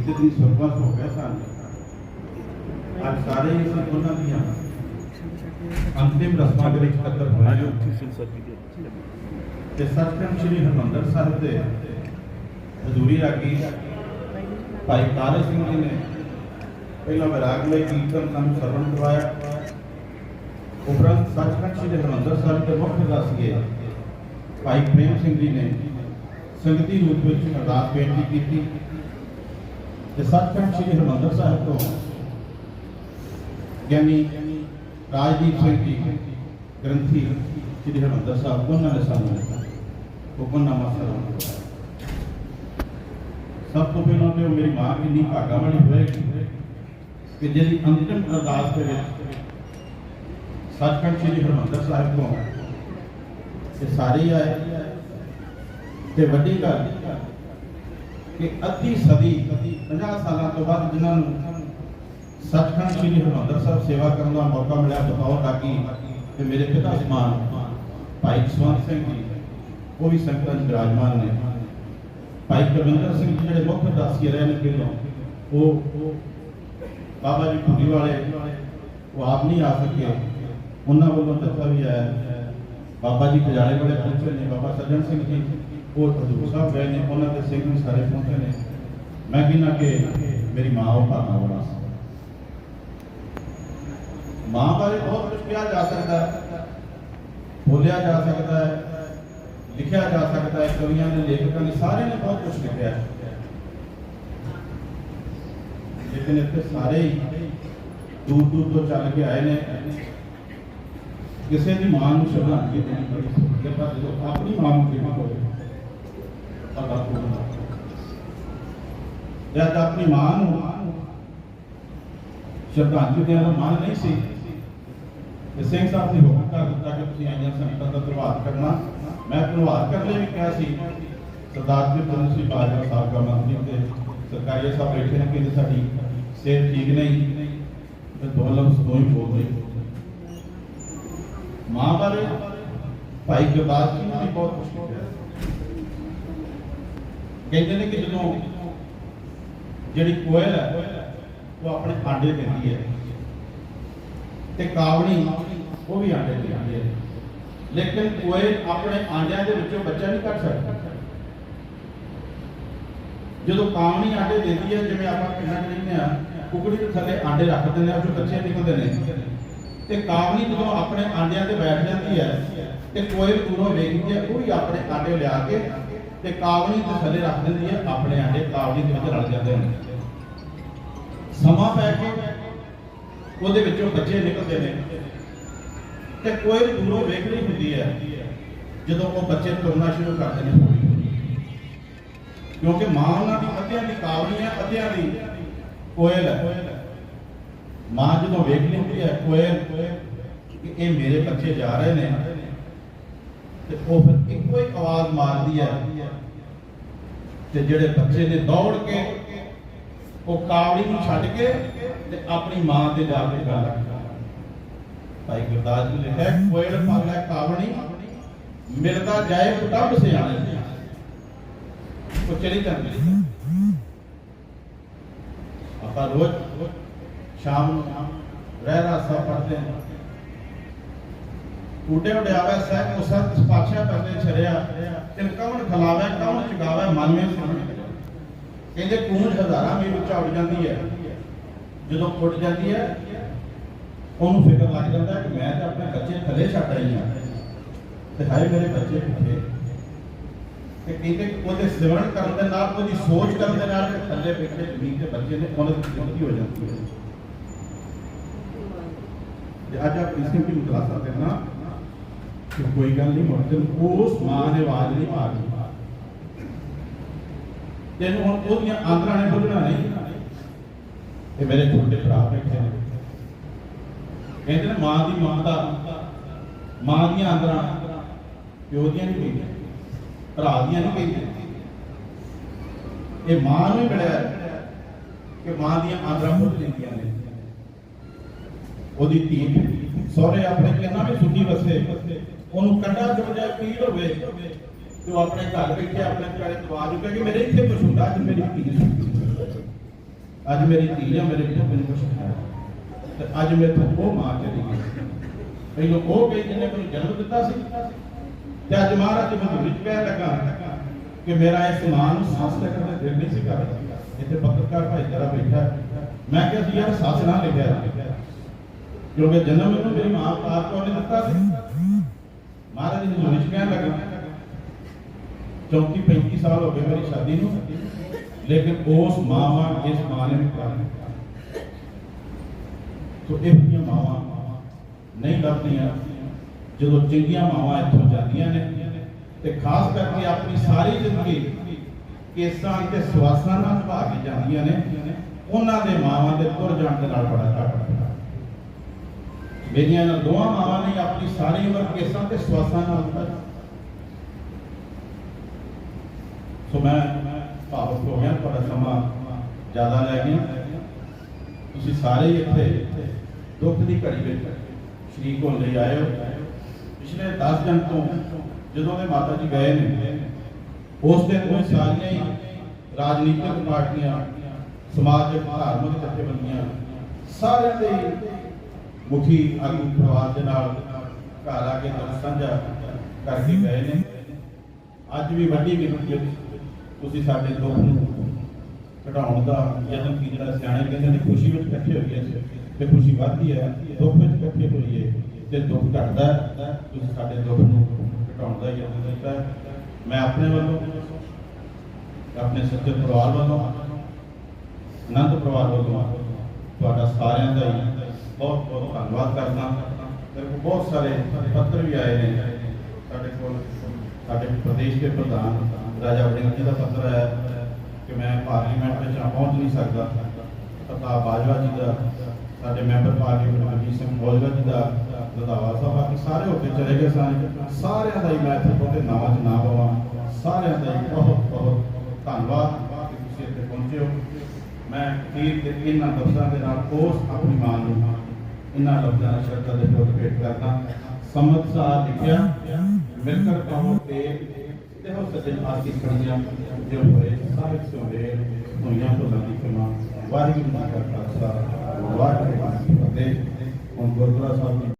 ਬੀਤੇ ਦਿਨ ਸਰਬਤ ਹੋ ਗਿਆ ਸਨ ਅੱਜ ਸਾਰੇ ਇਸ ਉਹਨਾਂ ਦੀਆਂ। ਅੰਤਿਮ ਰਸਮਾਂ ਦੇ ਵਿੱਚ ਇਕੱਤਰ ਹੋਏ ਹਾਂ ਤੇ ਸੱਚਖੰਡ ਸ੍ਰੀ ਹਰਿਮੰਦਰ ਸਾਹਿਬ ਦੇ ਹਜ਼ੂਰੀ ਰਾਗੀ ਭਾਈ ਕਾਲੇ ਸਿੰਘ ਜੀ ਨੇ ਪਹਿਲਾਂ ਵਿਰਾਗਮਈ ਕੀਰਤਨ ਸਾਨੂੰ ਸਰਵਣ ਕਰਵਾਇਆ। ਉਪਰੰਤ ਸੱਚਖੰਡ ਸ੍ਰੀ ਹਰਿਮੰਦਰ ਸਾਹਿਬ ਦੇ ਮੁੱਖ ਦਸਗੇ ਭਾਈ ਪ੍ਰੇਮ ਸਿੰਘ ਜੀ ਨੇ ਸੰਗਤੀ ਰੂਪ ਵਿੱਚ ਅਰਦਾਸ ਬੇਨਤੀ ਕੀਤੀ। ਤੇ ਸੱਚਖੰਡ ਸ੍ਰੀ ਹਰਿਮੰਦਰ ਸਾਹਿਬ ਤੋਂ ਗਿਆਨੀ ਰਾਜਦੀਪ ਸਿੰਘ ਜੀ ਗ੍ਰੰਥੀ ਸ੍ਰੀ ਹਰਿਮੰਦਰ ਸਾਹਿਬ, ਉਹਨਾਂ ਨੇ ਸਾਨੂੰ ਹੁਕਮਨਾਮਾ ਸਰਵਣ ਸਭ ਤੋਂ ਪਹਿਲਾਂ ਤੇ ਉਹ ਮੇਰੀ ਮਾਂ ਕਿੰਨੀ ਭਾਗਾ ਵਾਲੀ ਹੋਏਗੀ ਕਿ ਜਿਹਦੀ ਅੰਤਿਮ ਅਰਦਾਸ ਦੇ ਵਿੱਚ ਸੱਚਖੰਡ ਸ੍ਰੀ ਹਰਿਮੰਦਰ ਸਾਹਿਬ ਤੋਂ ਇਹ ਸਾਰੇ ਆਏ। ਤੇ ਵੱਡੀ ਗੱਲ ਕਿ ਅੱਧੀ ਸਦੀ 50 ਸਾਲਾਂ ਤੋਂ ਬਾਅਦ ਜਿਨ੍ਹਾਂ ਨੂੰ ਸੱਚਖੰਡ ਸ੍ਰੀ ਹਰਿਮੰਦਰ ਸਾਹਿਬ ਸੇਵਾ ਕਰਨ ਦਾ ਮੌਕਾ ਮਿਲਿਆ, ਬਤੌਰ ਰਾਗੀ ਤੇ ਮੇਰੇ ਪਿਤਾ ਸਮਾਨ, ਭਾਈ ਜਸਵੰਤ ਸਿੰਘ ਜੀ, ਉਹ ਵੀ ਸੰਗਤਾਂ 'ਚ ਵਿਰਾਜਮਾਨ ਨੇ। ਭਾਈ ਕਵਿੰਦਰ ਸਿੰਘ ਜੀ ਜਿਹੜੇ ਮੁੱਖ ਦਾਸੀ ਰਹੇ ਨੇ ਪਹਿਲਾਂ ਉਹ ਬਾਬਾ ਜੀ ਭੁੱਲੀ ਵਾਲੇ, ਉਹ ਆਪ ਨਹੀਂ ਆ ਸਕੇ। ਉਹਨਾਂ ਵੱਲੋਂ ਦੱਸਿਆ ਵੀ ਆਇਆ। ਬਾਬਾ ਜੀ ਖਜਾਲੇ ਵਾਲੇ ਪਹੁੰਚੇ ਨੇ, ਬਾਬਾ ਸੱਜਣ ਸਿੰਘ ਜੀ। ਉਹ ਹਜ਼ੂਰ ਸਾਹਿਬ ਗਏ ਨੇ, ਉਹਨਾਂ ਦੇ ਸਿੰਘ ਵੀ ਸਾਰੇ ਪਹੁੰਚੇ ਨੇ। ਮੈਂ ਕਹਿੰਦਾ ਕਿ ਮੇਰੀ ਮਾਂ ਉਹ ਭਾਗਾ ਵਾਲਾ ਮਾਂ ਬਾਰੇ ਬਹੁਤ ਕੁਝ ਕਿਹਾ ਜਾ ਸਕਦਾ ਹੈ, ਬੋਲਿਆ ਜਾ ਸਕਦਾ ਹੈ, ਲਿਖਿਆ ਜਾ ਸਕਦਾ ਹੈ, ਕਵੀਆਂ ਨੇ ਲੇਖਕਾਂ ਨੇ ਸਾਰਿਆਂ ਨੇ ਬਹੁਤ ਕੁਝ ਲਿਖਿਆ ਲੇਕਿਨ ਇੱਥੇ ਸਾਰੇ ਹੀ ਦੂਰ ਦੂਰ ਤੋਂ ਚੱਲ ਕੇ ਆਏ ਨੇ। ਕਿਸੇ ਦੀ ਮਾਂ ਨੂੰ ਸ਼ਰਧਾਂਜਲੀ ਦੇਣੀ ਬੜੀ ਸੌਖੀ ਪਰ ਜਦੋਂ ਆਪਣੀ ਮਾਂ ਨੂੰ ਕਿਵੇਂ ਪਤਾ ਹੋਊਗਾ ਜਦ ਆਪਣੀ ਮਾਂ ਨੂੰ ਸ਼ਰਧਾਂਜਲੀ ਦੇਣ ਦਾ ਮਨ ਨਹੀਂ ਸੀ। ਤੇ ਸਿੰਘ ਸਾਹਿਬ ਨੇ ਹੁਕਮ ਕਰ ਦਿੱਤਾ ਕਿ ਤੁਸੀਂ ਆਈਆਂ ਸੰਗਤਾਂ ਦਾ ਧੰਨਵਾਦ ਕਰਨਾ। ਮੈਂ ਧੰਨਵਾਦ ਕਰਨ ਲਈ ਵੀ ਕਿਹਾ ਸੀ। ਸਰਦਾਰ ਜੀ ਬੰਦ ਸਿੰਘ ਬਾਜਵਾ ਸਾਹਿਬ ਦਾ ਮੰਤਰੀ ਤੇ ਸਰਕਾਰੀ ਸਾਹਿਬ ਬੈਠੇ ਨੇ ਕਿ ਸਾਡੀ ਸਿਹਤ ਠੀਕ ਨਹੀਂ। ਤੇ ਦੋ ਲਫ਼ਜ਼ ਦੋ ਹੀ ਬੋਲ ਰਹੇ ਮਾਂ ਬਾਰੇ ਭਾਈ ਗੁਰਦਾਸ ਜੀ ਨੇ ਬਹੁਤ ਕੁਝ ਕਿਹਾ ਕਹਿੰਦੇ ਨੇ ਕਿ ਜਦੋਂ ਜਿਹੜੀ ਕੋਇਲ ਹੈ, ਉਹ ਆਪਣੇ ਆਂਡੇ ਦਿੰਦੀ ਹੈ ਤੇ ਕਾਵਣੀ ਉਹ ਵੀ ਆਂਡੇ ਦਿੰਦੀ ਹੈ ਲੇਕਿਨ ਕੋਇਲ ਆਪਣੇ ਆਂਡਿਆਂ ਦੇ ਵਿੱਚੋਂ ਬੱਚਾ ਨਹੀਂ ਕੱਢ ਸਕਦਾ। ਜਦੋਂ ਕਾਵਣੀ ਆਂਡੇ ਦਿੰਦੀ ਹੈ, ਜਿਵੇਂ ਆਪਾਂ ਪਿੰਡਾਂ 'ਚ ਆ ਕੁਕੜੀ ਦੇ ਥੱਲੇ ਆਂਡੇ ਰੱਖ ਦਿੰਦੇ ਆ ਉਹ ਬੱਚੇ ਨਿਕਲਦੇ ਨੇ। ਤੇ ਕਾਵਣੀ ਜਦੋਂ ਆਪਣੇ ਆਂਡਿਆਂ ਤੇ ਬੈਠ ਜਾਂਦੀ ਹੈ, ਤੇ ਕੋਇਲ ਦੂਰੋਂ ਵੇਖਦੀ ਹੈ, ਉਹ ਵੀ ਆਪਣੇ ਆਂਡੇ ਲਿਆ ਕੇ ਤੇ ਕਾਵਣੀ ਦੇ ਥੱਲੇ ਰੱਖ ਦਿੰਦੀ ਹੈ ਆਪਣੇ ਆਂਡੇ ਕਾਵਣੀ ਦੇ ਵਿੱਚ ਰਲ ਜਾਂਦੇ ਨੇ। ਸਮਾਂ ਪੈ ਕੇ ਉਹਦੇ ਵਿੱਚੋਂ ਬੱਚੇ ਨਿਕਲਦੇ ਨੇ। ਤੇ ਕੋਇਲ ਦੂਰੋਂ ਵੇਖ ਰਹੀ ਹੁੰਦੀ ਹੈ, ਜਦੋਂ ਉਹ ਬੱਚੇ ਤੁਰਨਾ ਸ਼ੁਰੂ ਕਰਦੇ ਨੇ। ਕਿਉਂਕਿ ਮਾਂ ਉਹਨਾਂ ਦੀ ਅੱਧਿਆਂ ਦੀ ਕਾਵਣੀ ਹੈ ਅੱਧਿਆਂ ਦੀ ਕੋਇਲ ਹੈ ਮਾਂ ਜਦੋਂ ਵੇਖ ਲੈਂਦੀ ਹੈ ਕੋਇਲ ਕਿ ਇਹ ਮੇਰੇ ਬੱਚੇ ਜਾ ਰਹੇ ਨੇ ਤੇ ਉਹ ਫਿਰ ਇੱਕੋ ਹੀ ਆਵਾਜ਼ ਮਾਰਦੀ ਹੈ ਤੇ ਜਿਹੜੇ ਬੱਚੇ ਨੇ ਦੌੜ ਕੇ, ਉਹ ਕਾਵੜੀ ਨੂੰ ਛੱਡ ਕੇ ਤੇ ਆਪਣੀ ਮਾਂ ਤੇ ਜਾ ਕੇ ਗੱਲ ਭਾਈ ਗੁਰਦਾਸ ਜੀ ਲਿਖਿਆ ਕੋਇਲ ਪਾਗਲਾ ਕਾਵਣੀ ਮਿਲਦਾ ਜਾਏ ਕੁਟੰਬ ਸਿਆਣੇ ਉਹ ਚਲੀ ਜਾਂਦੀ। ਆਪਾਂ ਰੋਜ਼ ਸ਼ਾਮ ਨੂੰ ਰਹਿ ਰਾਸਾ ਪੜਦੇ ਹਾਂ। ਟੂਟੇ ਉਡਿਆਵੇ ਸਹਿ ਮੁਸਤ ਸਪਾਛਿਆ ਕਰਦੇ ਛੜਿਆ ਤਿਨ ਕਵਣ ਖਲਾਵੇ ਕਵਣ ਚਗਾਵੇ, ਮਨ ਮੇ ਕਹਿੰਦੇ, ਕੂੰਜ ਹਜ਼ਾਰਾਂ ਮੀਲ ਉੱਚਾ ਉੱਡ ਜਾਂਦੀ ਹੈ। ਜਦੋਂ ਉੱਡ ਜਾਂਦੀ ਹੈ, ਉਹਨੂੰ ਫਿਕਰ ਲੱਗ ਜਾਂਦਾ ਕਿ ਮੈਂ ਤਾਂ ਆਪਣੇ ਬੱਚੇ ਥੱਲੇ ਛੱਡ ਰਹੀ ਹਾਂ। ਤੇ ਹਾਏ ਮੇਰੇ ਬੱਚੇ ਕਿੱਥੇ? ਤੇ ਕਹਿੰਦੇ ਉਹਦੇ ਸਿਮਰਨ ਕਰਨ ਦੇ ਨਾਲ, ਉਹਦੀ ਸੋਚ ਕਰਨ ਦੇ ਨਾਲ ਥੱਲੇ ਬੈਠੇ ਜ਼ਮੀਨ ਦੇ ਬੱਚੇ ਨੇ, ਉਹਨਾਂ ਦੀ ਜ਼ਿੰਦਗੀ ਹੋ ਜਾਂਦੀ ਹੈ। ਅੱਜ ਆਪ ਇਸ ਨੂੰ ਖੁਲਾਸਾ ਕਰਨਾ ਕਿ ਕੋਈ ਗੱਲ ਨਹੀਂ ਮੁਰਤਨ ਉਸ ਮਾਂ ਨੇ ਆਵਾਜ਼ ਨਹੀਂ ਮਾਰੀ ਤੈਨੂੰ ਹੁਣ ਉਹਦੀਆਂ ਆਂਦਰਾਂ ਨੇ ਬੁੱਝਣਾ ਨਹੀਂ। ਤੇ ਮੇਰੇ ਛੋਟੇ ਭਰਾ ਬੈਠੇ ਨੇ। ਕਹਿੰਦੇ ਨੇ ਮਾਂ ਦੀ ਮਾਂ ਦਾ, ਮਾਂ ਦੀਆਂ ਆਂਦਰਾਂ ਪਿਓ ਦੀਆਂ ਨਹੀਂ ਕਹਿੰਦੇ ਭਰਾ ਦੀਆਂ ਨਹੀਂ ਕਹਿੰਦੇ ਇਹ ਮਾਂ ਨੂੰ ਹੀ ਮਿਲਿਆ ਕਿ ਮਾਂ ਦੀਆਂ ਆਂਦਰਾਂ ਬੁੱਝ ਲੈਂਦੀਆਂ ਨੇ। ਉਹਦੀ ਧੀ, ਸਹੁਰੇ ਆਪਣੇ ਕਹਿੰਦਾ ਵੀ ਸੁਖੀ ਵਸੇ। ਉਹਨੂੰ ਕੰਡਾ ਚੁੱਕ ਜਾਏ ਪੀੜ ਹੋਵੇ? ਤੇ ਆਪਣੇ ਘਰ ਬੈਠੇ ਆਪਣੇ ਘਰੇ ਦਵਾ ਜੂਗਾ ਕਿ ਮੇਰੇ ਇੱਥੇ ਕੁਛ ਹੁੰਦਾ, ਅੱਜ ਮੇਰੀ ਧੀ ਅੱਜ ਮੇਰੀ ਧੀ ਆ, ਮੇਰੇ ਪਿਓ ਮੈਨੂੰ ਕੁਛ ਹੈ ਤੇ ਅੱਜ ਮੇਰੇ ਤੋਂ ਉਹ ਮਾਂ ਚਲੀ ਗਈ। ਪਹਿਲੋਂ ਉਹ ਗਈ ਜਿਹਨੇ ਮੈਨੂੰ ਜਨਮ ਦਿੱਤਾ ਸੀ। ਤੇ ਅੱਜ ਮਹਾਰਾਜ ਮੈਨੂੰ ਵਿੱਚ ਕਹਿ ਲੱਗਾ ਕਿ ਮੇਰਾ ਇਸ ਮਾਂ ਨੂੰ ਸਾਸ ਲੈਣ ਦਾ ਦਿਲ ਨਹੀਂ ਸੀ ਕਰਦਾ ਇੱਥੇ ਪੱਤਰਕਾਰ ਭਾਈਚਾਰਾ ਬੈਠਾ ਮੈਂ ਕਿਹਾ ਸੀ, ਯਾਰ ਸੱਸ ਨਾ ਲਿਖਿਆ। ਕਿਉਂਕਿ ਜਨਮ ਮੈਨੂੰ ਮੇਰੀ ਮਾਂ ਪਾਰ ਤੋਂ ਨੇ ਦਿੱਤਾ ਸੀ? ਮਹਾਰਾਜ ਜੀ ਨੂੰ ਵਿੱਚ ਕਹਿਣ ਲੱਗਾ 34 35 ਸਾਲ ਹੋ ਗਏ ਮੇਰੀ ਸ਼ਾਦੀ ਨੂੰ, ਲੇਕਿਨ ਉਸ ਮਾਂ ਇਸ ਮਾਂ ਨੇ ਪਿਆਰ ਸੋ ਇਹ ਜਿਹੀਆਂ ਮਾਵਾਂ, ਨਹੀਂ ਲੱਭਦੀਆਂ ਜਦੋਂ ਚੰਗੀਆਂ ਮਾਵਾਂ ਇੱਥੋਂ ਜਾਂਦੀਆਂ ਨੇ, ਤੇ ਖਾਸ ਕਰਕੇ ਆਪਣੀ ਸਾਰੀ ਜ਼ਿੰਦਗੀ ਕੇਸਾਂ ਤੇ ਸਵਾਸਾਂ ਨਾਲ ਨਿਭਾ ਕੇ ਜਾਂਦੀਆਂ ਨੇ, ਉਹਨਾਂ ਦੇ ਮਾਵਾਂ ਦੇ ਤੁਰ ਜਾਣ ਦੇ ਨਾਲ ਬੜਾ ਘੱਟ ਮੇਰੀਆਂ ਇਹਨਾਂ ਦੋਵਾਂ ਮਾਵਾਂ ਨੇ ਆਪਣੀ ਸਾਰੀ ਉਮਰ ਕੇਸਾਂ ਤੇ ਸਵਾਸਾਂ ਨਾਲ ਨਿਭਾਈ ਸੋ ਮੈਂ ਭਾਵੁਕ ਹੋ ਗਿਆ ਤੁਹਾਡਾ ਸਮਾਂ ਜ਼ਿਆਦਾ ਲੈ ਗਿਆ ਤੁਸੀਂ ਸਾਰੇ ਹੀ ਇੱਥੇ ਦੁੱਖ ਦੀ ਘੜੀ ਵਿੱਚ ਸ਼ਰੀਕ ਹੋਣ ਲਈ ਆਏ ਹੋ ਪਿਛਲੇ 10 ਦਿਨ ਤੋਂ ਜਦੋਂ ਦੇ ਮਾਤਾ ਜੀ ਗਏ ਨੇ ਉਸ ਦਿਨ ਤੋਂ ਸਾਰੀਆਂ ਹੀ ਰਾਜਨੀਤਿਕ ਪਾਰਟੀਆਂ ਸਮਾਜਿਕ ਧਾਰਮਿਕ ਜਥੇਬੰਦੀਆਂ ਸਾਰਿਆਂ ਦੇ ਹੀ ਮੁਖੀ ਆਗੂ ਪਰਿਵਾਰ ਦੇ ਨਾਲ, ਘਰ ਆ ਕੇ ਦੁੱਖ ਸਾਂਝਾ ਕਰਕੇ ਗਏ ਨੇ। ਅੱਜ ਵੀ ਵੱਡੀ ਗਿਣਤੀ ਤੁਸੀਂ ਸਾਡੇ ਦੁੱਖ ਨੂੰ ਘਟਾਉਣ ਦਾ ਯਤਨ ਕੀ ਸਿਆਣੇ ਕਹਿੰਦੇ ਨੇ, ਖੁਸ਼ੀ ਵਿੱਚ ਇਕੱਠੇ ਹੋਈਏ ਤੇ ਖੁਸ਼ੀ ਵੱਧਦੀ ਹੈ, ਦੁੱਖ ਵਿੱਚ ਇਕੱਠੇ ਹੋਈਏ ਤੇ ਦੁੱਖ ਘਟਦਾ ਤੁਸੀਂ ਸਾਡੇ ਦੁੱਖ ਨੂੰ ਘਟਾਉਣ ਦਾ ਯਤਨ ਕੀਤਾ। ਮੈਂ ਆਪਣੇ ਵੱਲੋਂ, ਆਪਣੇ ਸੱਚੇ ਪਰਿਵਾਰ ਵੱਲੋਂ, ਆਨੰਦ ਪਰਿਵਾਰ ਵੱਲੋਂ, ਤੁਹਾਡਾ ਸਾਰਿਆਂ ਦਾ ਹੀ ਬਹੁਤ ਬਹੁਤ ਧੰਨਵਾਦ ਕਰਦਾ। ਮੇਰੇ ਕੋਲ ਬਹੁਤ ਸਾਰੇ ਪੱਤਰ ਵੀ ਆਏ ਨੇ। ਸਾਡੇ ਕੋਲ, ਸਾਡੇ ਪ੍ਰਦੇਸ਼ ਦੇ ਪ੍ਰਧਾਨ ਰਾਜਾ ਵੜਿੰਗ ਜੀ ਦਾ ਪੱਤਰ ਆਇਆ ਕਿ ਮੈਂ ਪਾਰਲੀਮੈਂਟ ਵਿੱਚ ਪਹੁੰਚ ਨਹੀਂ ਸਕਦਾ। ਪ੍ਰਤਾਪ ਬਾਜਵਾ ਜੀ ਦਾ, ਸਾਡੇ ਮੈਂਬਰ ਪਾਰਲੀਮੈਂਟ ਮਨਜੀਤ ਸਿੰਘ ਮੌਜਵਾ ਜੀ ਦਾ ਰੰਧਾਵਾ ਸਾਹਿਬ, ਬਾਕੀ ਸਾਰੇ ਹੋ ਚਲੇ ਗਏ ਸਨ। ਸਾਰਿਆਂ ਦਾ ਹੀ ਮੈਂ ਇੱਥੇ ਬਹੁਤੇ ਨਾਵਾਂ 'ਚ ਨਾ ਪਵਾਂ। ਸਾਰਿਆਂ ਦਾ ਹੀ ਬਹੁਤ ਬਹੁਤ ਧੰਨਵਾਦ ਕਿ ਤੁਸੀਂ ਇੱਥੇ ਪਹੁੰਚੇ ਹੋ। ਮੈਂ ਅਖੀਰ ਤੇ ਇਹਨਾਂ ਲਫ਼ਜ਼ਾਂ ਦੇ ਨਾਲ ਉਸ ਆਪਣੀ ਮਾਂ ਨੂੰ ਇਹਨਾਂ ਲਫ਼ਜ਼ਾਂ ਨਾਲ ਸ਼ਰਧਾ ਦੇ ਫੁੱਲ ਭੇਟ ਕਰਦਾ। ਸੰਮਤ ਸਾਹ ਲਿਖਿਆ ਮਿਲ ਕਰ ਤੇ ਤੇ ਹੋ ਸੱਜਣ ਆਸੀ ਖੜੀਆਂ ਜੋ ਹੋਏ ਸਾਰੇ ਸੋਹਰੇ ਦੁਨੀਆ ਤੋਂ ਲਾਦੀ ਕਮਾ। ਵਾਹਿਗੁਰੂ ਜੀ ਕਾ ਖਾਲਸਾ, ਵਾਹਿਗੁਰੂ ਜੀ ਕੀ ਫਤਿਹ। ਹੁਣ ਗੁਰਦੁਆਰਾ ਸਾਹਿਬ